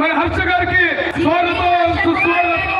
मैं हर्ष करके स्वागत स्वागत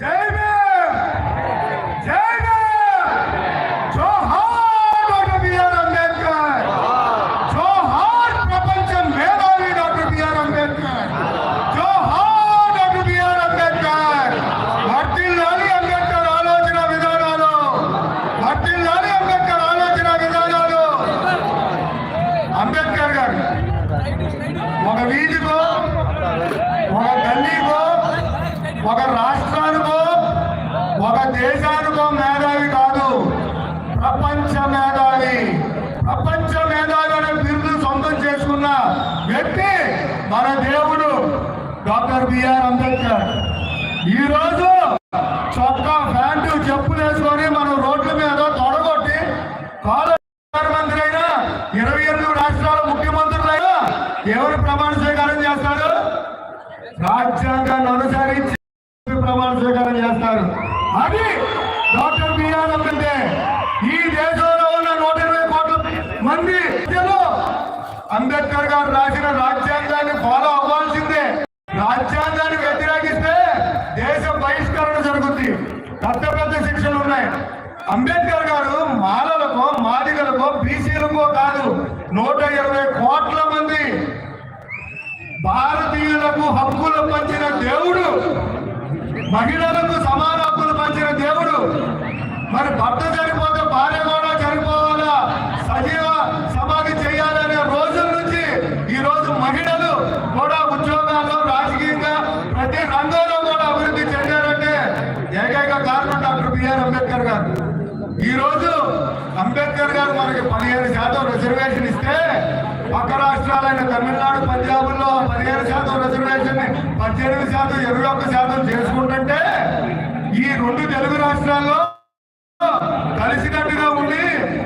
జై ఒక దేశానికి మేధావి కాదు. ప్రపంచ మేధావి. ప్రపంచ మేధావి అనే బిరుదు సొంతం చేసుకున్న వ్యక్తి మన దేవుడు డాక్టర్ బిఆర్ అంబేద్కర్. ఈ రోజు చొక్కా ప్యాంటు చెప్పులు వేసుకొని మనం రోడ్ల మీద తొడగొట్టి కాలు ప్రధానమంత్రి అయినా ఇరవై ఎనిమిది రాష్ట్రాల ముఖ్యమంత్రులైనా ఎవరు ప్రమాణ స్వీకారం చేస్తారు. రాజ్యాంగాన్ని అనుసరించి ప్రమాణ స్వీకారం చేస్తారు. అది డాక్టర్ బిఆర్ అంబేద్కర్. ఈ దేశంలో ఉన్న నూట ఇరవై కోట్ల మంది అంబేద్కర్ గారు రాసిన రాజ్యాంగాన్ని ఫాలో అవ్వాల్సిందే. రాజ్యాంగాన్ని వ్యతిరేకిస్తే దేశ బహిష్కరణ జరుగుతుంది పెద్ద పెద్ద శిక్షలు ఉన్నాయి. అంబేద్కర్ గారు మాలలకో మాదిగలకో బీసీలకో కాదు నూట ఇరవై కోట్ల మంది భారతీయులకు హక్కులు పంచిన దేవుడు మహిళలకు సమాన హక్కులు పంచిన దేవుడు. మరి భర్త చనిపోతే భార్య కూడా చనిపోవాలా? సజీవ సమాధి చేయాలనే రోజుల నుంచి ఈ రోజు మహిళలు కూడా ఉద్యోగాల్లో రాజకీయంగా ప్రతి రంగంలో కూడా అభివృద్ధి చెందారంటే ఏకైక కారణం డాక్టర్ బిఆర్ అంబేద్కర్ గారు. ఈ రోజు అంబేద్కర్ గారు మనకి పదిహేను శాతం రిజర్వేషన్ ఇస్తే పక్క రాష్ట్రాలైన తమిళనాడు పంజాబ్లో పదిహేను శాతం రిజర్వేషన్ పద్దెనిమిది శాతం ఇరవై ఒక్క శాతం చేసుకుంటుంటే ఈ రెండు తెలుగు రాష్ట్రాల్లో కలిసికట్టుగా ఉండి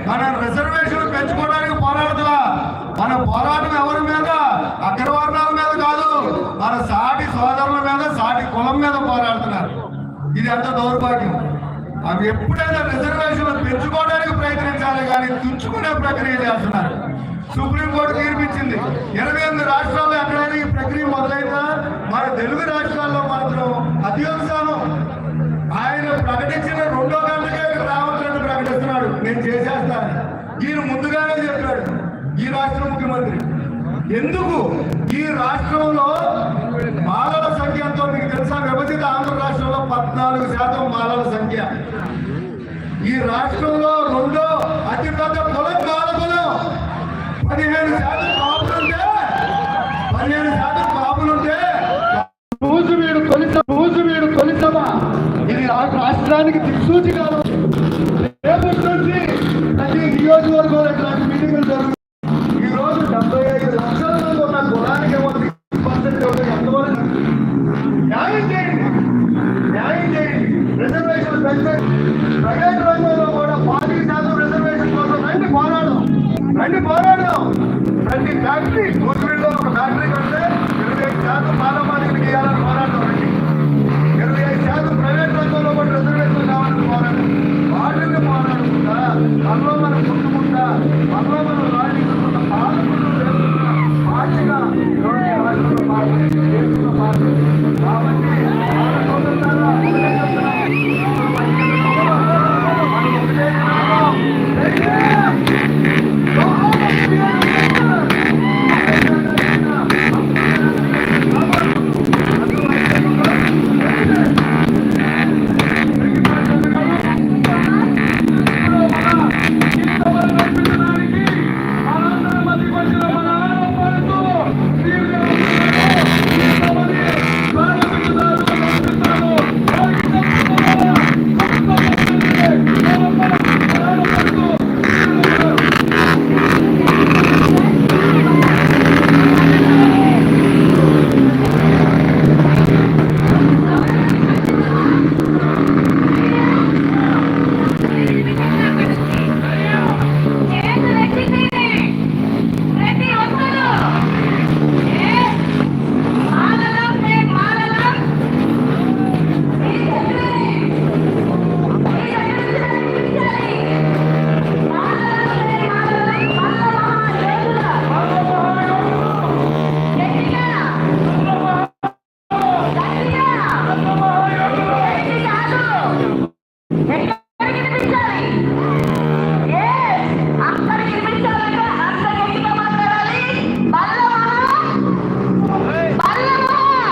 మన రిజర్వేషన్ పెంచుకోవడానికి పోరాడుతున్నా. మన పోరాటం ఎవరి మీద? అగ్రవర్ణాల మీద కాదు మన సాటి సోదరుల మీద సాటి కులం మీద పోరాడుతున్నారు. ఇది ఎంత దౌర్భాగ్యం? అవి ఎప్పుడైనా రిజర్వేషన్లు పెంచుకోవడానికి ప్రయత్నించాలి కానీ తుంచుకునే ప్రక్రియ చేస్తున్నారు. సుప్రీంకోర్టు తీర్పిచ్చింది. ఇరవై ఎనిమిది రాష్ట్రాల్లో ఎక్కడైనా ఈ ప్రక్రియ మొదలైందా? తెలుగు రాష్ట్రాల్లో మాత్రం అత్యుత్సాహం ఆయన ప్రకటించిన రెండో గంటకే రావత్ ప్రకటిస్తున్నాడు. నేను చేసేస్తాను. ఈయన ముందుగానే చెప్పాడు. ఈ రాష్ట్ర ముఖ్యమంత్రి. ఎందుకు? ఈ రాష్ట్రంలో మాలల సంఖ్య ఎంతో మీకు తెలుసా? విభజిత ఆంధ్ర రాష్ట్రంలో పద్నాలుగు శాతం మాలల సంఖ్య. ఈ రాష్ట్రంలో రెండో అతిపెద్ద కులం మాల పదిహేను శాతం ఉద్యమ ఇది రాష్ట్రానికి దిక్సూచి కాదు రేపటి నుంచి ప్రతి ఇట్లాంటి మీటింగులు ఈ రోజు డెబ్బై ఐదు లక్షల ఉన్న న్యాయం రిజర్వేషన్ కూడా రిజర్వేషన్ ప్రతి ఫ్యాక్టరీ కూతురిలో ఒక ఫ్యాక్టరీ కడితే ఇరవై ఐదు శాతం పాలమానికలకి ఇవ్వాలని పోరాడదాం. రండి పేరుతో చూడబడి రిజర్వేషన్ కావాలని పోరాడు వాటిని పోరాడుకుంటా మనలో మనం పుట్టుకుంటా మనలో మనం